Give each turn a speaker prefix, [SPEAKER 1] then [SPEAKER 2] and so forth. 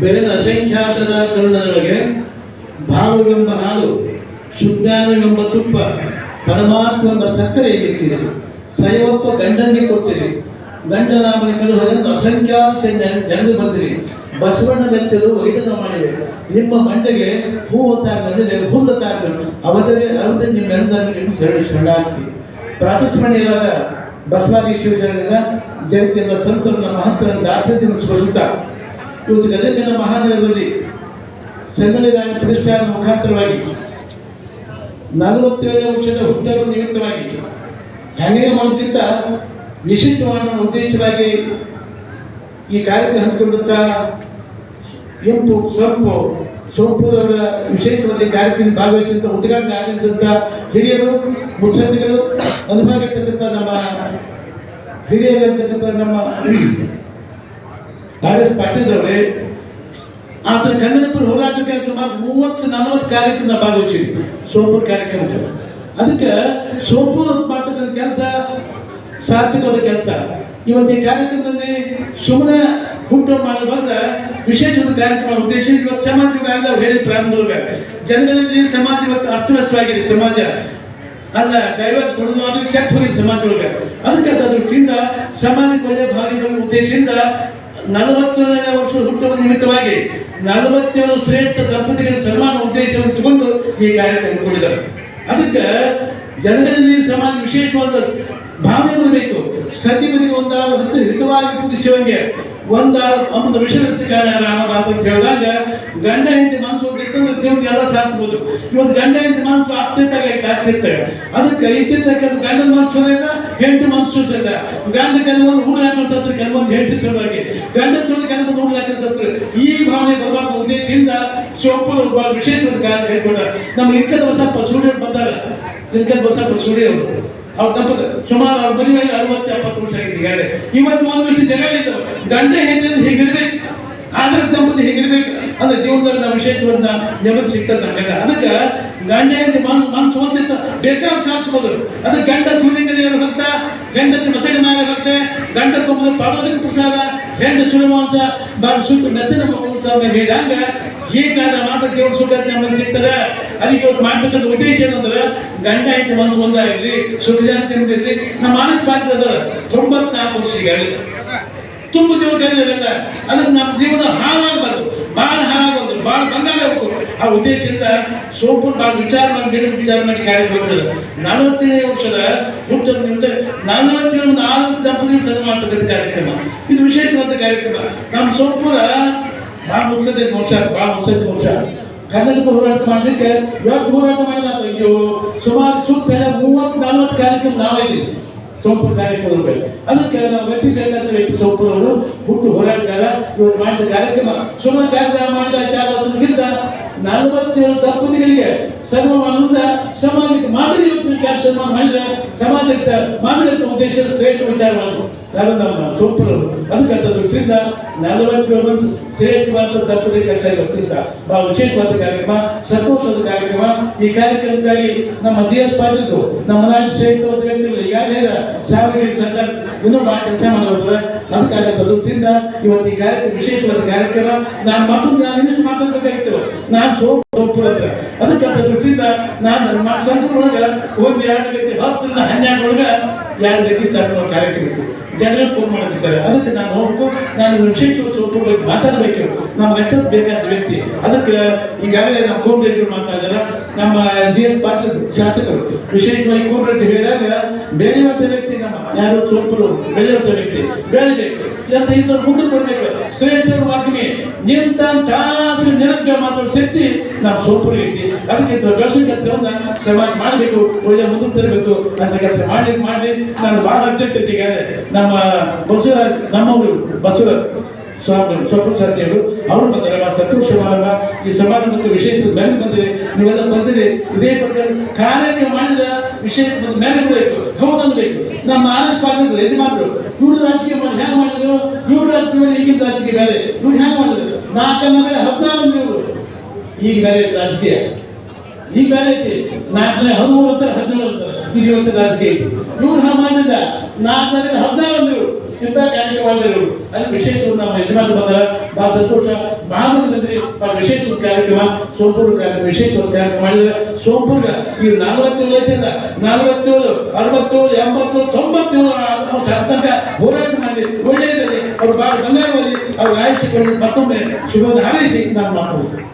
[SPEAKER 1] ಬೆಳೆದ ಅಸಂಖ್ಯಾತರ ಕರುಣದೊಳಗೆ ಭಾವವೆಂಬ ಹಾಲು ಶುದ್ಧಾನವೆಂಬ ತುಪ್ಪ ಪರಮಾತ್ಮನ ಸಕ್ಕರೆ ಇಟ್ಟಿದೆ. ಸೈವಪ್ಪ ಗಂಡನಿಗೆ ಕೊಟ್ಟಿರಿ ಗಂಡನಾಮದ ಕಳುಹದಂತ ಅಸಂಖ್ಯಾತ ಜನರು ಬಂದಿರಿ ಬಸವಣ್ಣ ಬೆಚ್ಚಲು ವೈದ್ಯನ ಮಾಡಿವೆ. ನಿಮ್ಮ ಮಂಡೆಗೆ ಹೂ ಹೊತ್ತಾಗದೆ ಹುಲ್ಲು ತಾಗಬೇಕು ಅವತರೇ ಅವತ್ತೇ ನಿಮ್ಮ ನೆನದಲ್ಲಿ ಶರಣ ಶರಣಾರ್ಥಿ ಪ್ರಾತಸ್ಮರಣೀಯರಾದ ಬಸವಾದಿ ಶಿವಚರಣದ ಜಗತ್ತಿನ ಸಂತರನ್ನ ಮಹಂತರನ್ನ ದಾಸದಿಂದ ಸ್ಮರಿಸುತ್ತಾ ಇವತ್ತು ಗದಗಿನ ಮಹಾನಗರದಲ್ಲಿ ಸಂಗಲಿರಾಯ ಪ್ರತಿಷ್ಠಾನ ಮುಖಾಂತರವಾಗಿ ನಲವತ್ತೇಳು ವರ್ಷದ ಹುಟ್ಟದ ನಿಮಿತ್ತವಾಗಿ ಹೆಂಗೆ ಮಾಡೋದಕ್ಕಿಂತ ವಿಶಿಷ್ಟವಾದ ಉದ್ದೇಶವಾಗಿ ಈ ಕಾರ್ಯಕ್ರಮ ಹಮ್ಮಿಕೊಂಡಂತ ಇಂಪು ಸೊಪ್ಪು ಸೋಂಪುರವರ ವಿಶೇಷವಾದ ಕಾರ್ಯಕ್ರಮ ಭಾಗವಹಿಸಿದ ಉದ್ಘಾಟನೆ ಆಗಮಿಸಿದಂತ ಹಿರಿಯರು ಅನುಭವ ಇರ್ತಕ್ಕಂಥ ನಮ್ಮ ಹಿರಿಯರಿರ್ತಕ್ಕಂಥ ನಮ್ಮ ಆರ್ ಎಸ್ ಪಾಟೀಲ್ ಅವರೇ ಆತ ಕನ್ನಡಪುರ ಹೋರಾಟಕ್ಕೆ ಸುಮಾರು ಮೂವತ್ತು, ನಲವತ್ತು ಕಾರ್ಯಕ್ರಮ ಭಾಗವಹಿಸಿದ್ವಿ. ಸೋಪುರ್ ಕಾರ್ಯಕ್ರಮಕ್ಕೆ ಅದಕ್ಕೆ ಸೋಪುರ್ ಮಾಡ್ತಕ್ಕಂಥ ಕೆಲಸ ಸಾರ್ಥಕವಾದ ಕೆಲಸ. ಇವತ್ತು ಈ ಕಾರ್ಯಕ್ರಮದಲ್ಲಿ ಸುಮ್ಮನೆ ಹುಟ್ಟು ಮಾಡಲು ಬಂದ ವಿಶೇಷವಾದ ಕಾರ್ಯಕ್ರಮ ಉದ್ದೇಶ ಇವತ್ತು ಸಮಾಜ ಅವ್ರು ಹೇಳಿದ ಪ್ರಾರಂಭದೊಳಗೆ, ಜನಗಳಲ್ಲಿ ಸಮಾಜ ಇವತ್ತು ಅಸ್ತವ್ಯಸ್ತವಾಗಿದೆ, ಸಮಾಜ. ಅಲ್ಲ ಡೈವರ್ಸ್ ಕೊಡೋದು ಅದು ಕೆಟ್ಟ ಹೋಗಿದೆ ಸಮಾಜ ಒಳಗೆ ಅದಕ್ಕೆ ಅದ್ರ ದೃಷ್ಟಿಯಿಂದ ಸಮಾಜಕ್ಕೆ ಒಳ್ಳೆಯ ಭಾಗಗಳ ಉದ್ದೇಶದಿಂದ ನಲವತ್ತೇಳನೇ ವರ್ಷದ ಹುಟ್ಟುವ ನಿಮಿತ್ತವಾಗಿ ನಲವತ್ತೇಳು ಶ್ರೇಷ್ಠ ದಂಪತಿಗೆ ಸನ್ಮಾನ ಉದ್ದೇಶವನ್ನು ಇಟ್ಟುಕೊಂಡು ಈ ಕಾರ್ಯಕ್ರಮ ಕೊಡಿದರು ಅದಕ್ಕೆ ಜನಗಳಲ್ಲಿ ಸಮಾಜ ವಿಶೇಷವಾದ ಭಾವನೆ ಬರಬೇಕು ಸತಿಮನಿಗೆ ಒಂದಾದ ಹಿತವಾಗಿ ಪೂಜಿಸುವಂಗೆ ಒಂದ ಒಂದು ವಿಷಯ ರಾಮದಾಸ ಅಂತ ಹೇಳಿದಾಗ, ಗಂಡ ಹೆಂಡತಿ ಮನಸ್ಸು ಇತ್ತಂದ್ರೆ ಜೀವನ ಎಲ್ಲ ಸಾಧಿಸ್ಬೋದು ಇವತ್ತು ಗಂಡ ಹೆಂಡತಿ ಮನಸ್ಸು ಆಗ್ತಿದ್ದಾಗ ಐತೆ ಅದಕ್ಕೆ ಇತ್ತಿದ್ದಕ್ಕೆ ಗಂಡನ ಮನಸ್ಸು ಹೆಂಡತಿ ಮನಸ್ಸು ಇರ್ತದೆ ಗಂಡ ಕೆಲವೊಂದು ಹುಡುಗ ಹಾಕಿರ್ತದ್ರೆ ಕೆಲವೊಂದು ಹೆಂಡತಿ ಸಲುವಾಗಿ ಗಂಡ ಸಲುವಾಗಿ ಕೆಲವೊಂದು ಹುಡುಗ ಹಾಕಿರ್ತದ್ರೆ ಈ ಭಾವನೆ ಬರಬಾರ್ದು ಉದ್ದೇಶದಿಂದ ಸೊಪ್ಪು ಬಹಳ ವಿಶೇಷವಾದ ಕಾರಣ ಹೇಳ್ಕೊಂಡ ನಮ್ಮ ಇಕ್ಕದ ಹೊಸಪ್ಪ ಸೂರ್ಯ ಬಂದಾರ. ಇಕ್ಕದ ಹೊಸಪ್ಪ ಸೂರ್ಯ ಅವ್ರ ತಪ್ಪದ ಸುಮಾರು ಅವ್ರ ಅರವತ್ತು ಎಪ್ಪತ್ತು ವರ್ಷ ಆಗಿದೆ ಇವತ್ತು ಒಂದು ವರ್ಷ ಜಗಳ ಗಂಡ ಹೆಂಡತಿ ಹೇಗಿರ್ಬೇಕು. ಆದ್ರೆ ದಂಪತಿ ಹೇಗಿರ್ಬೇಕು. ಅಂದ್ರೆ ಜೀವನದಲ್ಲಿ ನಾವು ವಿಶೇಷವಾದ ನೆಮ್ಮದಿ ಸಿಗ್ತದೆ ಅದಕ್ಕೆ ಗಂಡ ಹೆಂಡತಿ ಮನಸ್ಸು ಮನ್ಸು ಒಂದಿತ್ತ ಬೇಕಾದ ಸಾಧಿಸ್ಬೋದು. ಅದಕ್ಕೆ ಗಂಡ ಸೂರ್ಯಂಗ ದೇವರ ಭಕ್ತ ಹೆಂಡತಿ ಮಸಡಿ ಮಾರ ಭಕ್ತ ಗಂಡ ಕುಂಬದ ಪಾದೋದಕ ಪ್ರಸಾದ ಹೆಂಡ ಸುರಮಾಂಸ ಬಾರಿ ಸುಟ್ಟು ಮೆಚ್ಚನ ಹೇಳಿದಂಗ ಹೀಗಾದ ಮಾತ್ರ ದೇವ್ರ ಸುಖದ ನಮ್ಮಲ್ಲಿ ಸಿಗ್ತದೆ. ಅದಕ್ಕೆ ಇವತ್ತು ಮಾಡ್ತಕ್ಕಂಥ ಉದ್ದೇಶ ಏನಂದ್ರೆ, ಗಂಡ ಹೆಂಡತಿ ಮನಸ್ಸು ಒಂದಾಗಿರ್ಲಿ ಸುಖ ತಿಂದಿರ್ಲಿ ನಮ್ಮ ಮನಸ್ಸು ಪಾತ್ರ ತೊಂಬತ್ನಾಲ್ಕು ವರ್ಷ ಹೇಳಿದ ತುಂಬ ದೇವ್ರು ಕಳೆದಿರಲ್ಲ ಅದಕ್ಕೆ ನಮ್ಮ ಜೀವನ ಹಾಳಾಗಬಾರ್ದು. ಭಾಳ ಹಾಳಾಗಬಾರ್ದು. ಭಾಳ ಹೋಗ್ಬೇಕು ಆ ಉದ್ದೇಶದಿಂದ ಸೋಪು ಭಾಳ ವಿಚಾರ ಮಾಡಿ ಬೇರೆ ವಿಚಾರ ಮಾಡಿ ಕಾರ್ಯಕ್ರಮ ನಲವತ್ತನೇ ವರ್ಷದ ಹುಟ್ಟದ ನಿಮಿತ್ತ ನಲವತ್ತೇಳು ನಾಲ್ಕು ದಂಪತಿ ಸನ್ಮಾನ ಕಾರ್ಯಕ್ರಮ. ಇದು ವಿಶೇಷವಾದ ಕಾರ್ಯಕ್ರಮ. ನಮ್ಮ ಸೋಪುರ ಭಾಳ ಮುಗಿಸದೆ ವರ್ಷ ಭಾಳ ಮುಗಿಸದೆ ಮೋಕ್ಷ ಕನ್ನಡಕ್ಕೆ ಹೋರಾಟ ಮಾಡಲಿಕ್ಕೆ ಇವತ್ತು ಹೋರಾಟ ಮಾಡಿದ ಅಯ್ಯೋ, ಸುಮಾರು ಸುತ್ತ ಮೂವತ್ತು, ನಲ್ವತ್ತು ಕಾರ್ಯಕ್ರಮ ನಾವಿದ್ದೀವಿ ಸೋಂಪು ಕಾರ್ಯಕ್ರಮ ಅದಕ್ಕೆ ನಾವು ವ್ಯಕ್ತಿ ಬೇಕಾದ ವ್ಯಕ್ತಿ ಸೋಂಪುರವರು ಹುಟ್ಟು ಹೋರಾಟಗಾರ, ಇವರು ಮಾಡಿದ ಕಾರ್ಯಕ್ರಮ. ಸುಮಾರು ಕಾರ್ಯಕ್ರಮ ಮಾಡಿದ ಚಾರ ವರ್ಷದಕ್ಕಿಂತ ನಲವತ್ತೇಳು ದಂಪತಿಗಳಿಗೆ ಸನ್ಮಾನದಿಂದ ಸಮಾಜಕ್ಕೆ ಮಾದರಿ ಕಾರ್ಯಕ್ರಮ ಮಾಡಿದ್ರೆ ಸಮಾಜಕ್ಕೆ ಮಾದರಿ ಉದ್ದೇಶದ ಶ್ರೇಷ್ಠ ವಿಚಾರ ಮಾಡಿದ್ರು ಯಾರು ನಮ್ಮ ಸೋಂಪುರವರು? ಅದಕ್ಕೆ ದೃಷ್ಟಿಯಿಂದ ನಲವತ್ತೇಳು ಶ್ರೇಷ್ಠವಾದ ದತ್ತದ ಕೆಲಸ ಇವತ್ತಿನ ಸಹ. ಬಹಳ ವಿಶೇಷವಾದ ಕಾರ್ಯಕ್ರಮ ಸಂತೋಷದ ಕಾರ್ಯಕ್ರಮ. ಈ ಕಾರ್ಯಕ್ರಮಕ್ಕಾಗಿ ನಮ್ಮ ಜಿ ಎಸ್ ಪಾಟೀಲ್ ನಮ್ಮ ನಾಯಕ ಶ್ರೇಷ್ಠವಾದ ವ್ಯಕ್ತಿಗಳು ಈಗಾಗಲೇ ಸಾವಿರ ಸರ್ಕಾರ, ಇನ್ನೂ ಬಹಳ ಕೆಲಸ ಮಾಡಿದ್ರೆ ಅದಕ್ಕಾಗ ತದೃಷ್ಟಿಯಿಂದ ದೃಷ್ಟಿಯಿಂದ ಇವತ್ತು ಈ ಕಾರ್ಯಕ್ರಮ, ವಿಶೇಷವಾದ ಕಾರ್ಯಕ್ರಮ. ನಾನು ಮತ್ತೊಂದು ನಾನು ಇನ್ನಷ್ಟು ಮಾತಾಡಬೇಕಾಗಿತ್ತು. ನಾನು ಸೋ ಅದಕ್ಕೆ ಅಂತ ದೃಷ್ಟಿಯಿಂದ ನಾನು ನಮ್ಮ ಸಂಘದೊಳಗೆ ಒಂದು ಎರಡು ಗಂಟೆ, ಹತ್ತರಿಂದ ಹನ್ನೆರಡರೊಳಗೆ ಎರಡು ಸಣ್ಣ ಜನರಲ್ ಜನರು ಫೋನ್ ಅದಕ್ಕೆ ನಾನು ಹೋಗ್ಬೇಕು. ನಾನು ವಿಶೇಷ ಸೋಪು ಬಗ್ಗೆ ಮಾತಾಡಬೇಕು. ನಮ್ಮ ಲೆಕ್ಕದ ಬೇಕಾದ ವ್ಯಕ್ತಿ. ಅದಕ್ಕೆ ಈಗಾಗಲೇ ನಮ್ಮ ಮಾತಾಡಿದಾರ ನಮ್ಮ ಜಿ ಎಸ್ ಪಾಟೀಲ್ ಶಾಸಕರು. ವಿಶೇಷವಾಗಿ ಹೇಳಿದಾಗ, ಬೆಳೆಯುವಂತ ವ್ಯಕ್ತಿ ನಮ್ಮ ಯಾರು? ಸೋಪುರು. ಬೆಳೆಯುವಂತ ವ್ಯಕ್ತಿ. ಬೆಳೆಯಬೇಕು. ಅಂತ ಮುಂದೆ ಕೊಡ್ಬೇಕು. ಶ್ರೇಷ್ಠರು ವಾಕ್ಮಿ ನಿಂತ ಮಾತಾಡೋ ಶಕ್ತಿ ನಮ್ಮ ಸೋಪುರು ಐತಿ. ಅದಕ್ಕೆ ಕೆಲಸ ಕೆಲಸವನ್ನ ಚೆನ್ನಾಗಿ ಮಾಡಬೇಕು, ಒಳ್ಳೆ ಮುಂದೆ ತರಬೇಕು. ನನ್ನ ಕೆಲಸ ಮಾಡಿ ಮಾಡಿ ನಾನು ಬಹಳ ಅರ್ಜೆಂಟ್ ಐತಿ ನಮ್ಮ ಬಸವ ನಮ್ಮವರು ಬಸವ ಸ್ವಾಮಿ ಸ್ವಪ್ನ ಸಾಧ್ಯರು ಅವರು ಬಂದರೆ ಸತ್ರು ಸಮಾರಂಭ ಈ ಸಮಾರಂಭಕ್ಕೆ ವಿಶೇಷ ಮೇಲೆ ಬಂದಿದೆ. ನೀವೆಲ್ಲ ಬಂದಿದೆ ಇದೇ ಪ್ರಕಾರ ಕಾರ್ಯಕ್ರಮ ಮಾಡಿದ ವಿಶೇಷ ಮೇಲೆ ಬೇಕು ಹೌದನ್ಬೇಕು ನಮ್ಮ ಆನಂದ್ ಪಾಟೀಲ್ ಯಜಮಾನರು, ಇವರು ರಾಜಕೀಯ ಮಾಡಿ ಹ್ಯಾಂಗ ಮಾಡಿದ್ರು? ಇವರು ರಾಜಕೀಯ ಈಗಿನ ರಾಜಕೀಯ ಬೇರೆ ಇವ್ರು ಹ್ಯಾಂಗ ಮಾಡಿದ್ರು? ನಾಲ್ಕನ್ನ ಮೇಲೆ ಹದಿನಾರು ಇವರು. ಈಗ ಬೇರೆ ರಾಜಕೀಯ. ಈಗ ಬೇರೆ ಐತಿ ನಾಲ್ಕನೇ ಹದಿಮೂರು ಅಂತಾರೆ ಹದಿನೇಳು ಅಂತಾರೆ ಇದು ಇವತ್ತು ರಾಜಕೀಯ ಐತಿ ಇವ್ರು ಸಾಮಾನ್ಯದ ನಾಲ್ಕನೇ ಹದಿನಾರು ಅಂದ್ರು ಇಂಥ ಕಾರ್ಯಕ್ರಮ ಇರೋದು ಅಲ್ಲಿ ವಿಶೇಷ ನಮ್ಮ ಯಜಮಾನ ಬಂದಾರ. ಬಹಳ ಸಂತೋಷ. ಬಹಳ ಬಂದ್ರಿ. ವಿಶೇಷ ಒಂದು ಕಾರ್ಯಕ್ರಮ. ಸೋಂಪೂರು ಕಾರ್ಯಕ್ರಮ ವಿಶೇಷ ಒಂದು ಕಾರ್ಯಕ್ರಮ ಮಾಡಿದ್ರೆ ಸೋಂಪೂರ್ಗ ಈ ನಲವತ್ತೇಳು ವಯಸ್ಸಿಂದ ನಲವತ್ತೇಳು, ಅರವತ್ತೇಳು ಎಂಬತ್ತು ತೊಂಬತ್ತೇಳು ತನಕ ಹೋರಾಟ ಮಾಡಿ ಒಳ್ಳೆಯದಲ್ಲಿ ಅವ್ರು ಬಹಳ ಬಂಗಾರದಲ್ಲಿ ಅವ್ರ ಆಯ್ಕೆ ಮತ್ತೊಮ್ಮೆ ಶುಭದ ಹಾರೈಸಿ ನಾನು ಮಾತಾಡ್ತೀನಿ